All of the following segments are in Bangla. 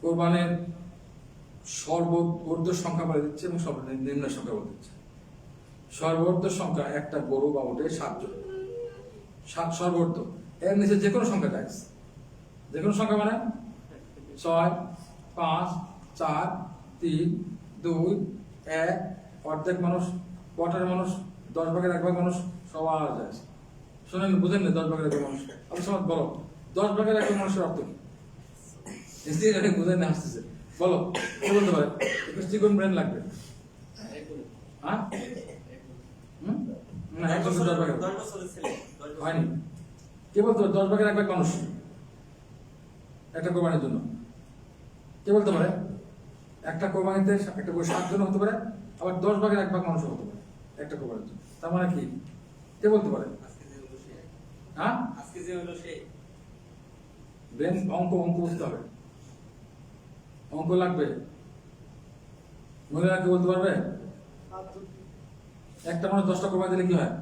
কোরবানের সর্ব ঊর্ধ্ব সংখ্যা বলে দিচ্ছে এবং সর্বনিম্ন সংখ্যা বলে দিচ্ছে। সর্বোর্ধ সংখ্যা একটা গরু বা ওটে সাতজন। সাত সর্বোর্ধ। এর নিচে যে কোনো সংখ্যা ট্যাক্স যে কোনো সংখ্যা মানে ছয়, পাঁচ, চার, তিন, দুই, এক, অর্ধেক মানুষ কোয়ার্টার মানুষ, দশ ভাগের এক ভাগ মানুষ, সবার যায় শোনেন, বুঝেন না, দশ ভাগের এক মানুষ। আপনি সমাজ বলো, দশ ভাগের এক মানুষের অর্থ কি? স্ত্রী জানি না আসতেছে। বলো কে বলতে পারে? একটু চিকন ব্রেন লাগবে। হ্যাঁ? না দশ ভাগের। হয়নি। কে বলতে পারে? দশ ভাগের এক ভাগ মানুষ একটা কোরবানির জন্য। কে বলতে পারে? একটা কোরবানিতে একটা করে সাত জন হতে পারে আবার দশ ভাগের এক ভাগ মানুষ হতে পারে একটা কোরবানির জন্য। তার মানে কি? কে বলতে পারে? হ্যাঁ? ব্রেন অঙ্ক অঙ্ক বুঝতে হবে। অঙ্ক লাগবে? মহিলারা কি বলতে পারবে? একটা মানুষ দশটা কোরবানি দিলে কি হয়?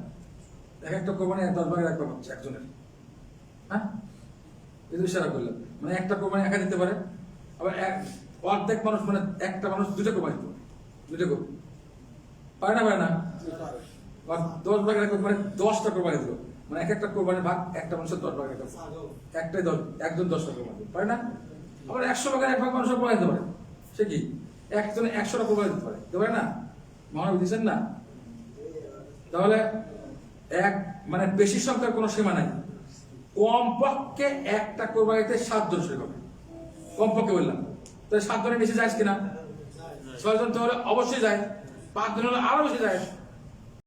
এক একটা কোরবানি দশ ভাগের এক ভাগ হচ্ছে একজনের। হ্যাঁ? এই দুই সারা করলাম। মানে একটা কোরবানি একা দিতে পারে, আবার এক, অর্ধেক মানুষ মানে একটা মানুষ দুটো কোরবানি দিতে দুটো গরু পারে না পারে না? দশ ভাগের এক মানে দশটা কোরবানি দিল মানে এক একটা কোরবানির ভাগ একটা মানুষের দশ ভাগের একটা। একটাই দশ, একজন দশটা কোরবানি পারে না? আবার একশো ভাগের এক ভাগ মানুষের কোরবানি দিতে পারে। সে কি? একজনে একশোটা কোরবানি দিতে পারে। দিতে পারে না? মহানবী দিচ্ছেন না? তাহলে এক মানে বেশি সংখ্যার কোনো সীমা নাই। কমপক্ষে একটা কোরবানিতে সাতজন শরীর হবে। কমপক্ষে বললাম। তাহলে সাতজনের বেশি যায় কিনা? ছয়জন তো হলে অবশ্যই যায়। পাঁচজন হলে আরও বেশি যায়।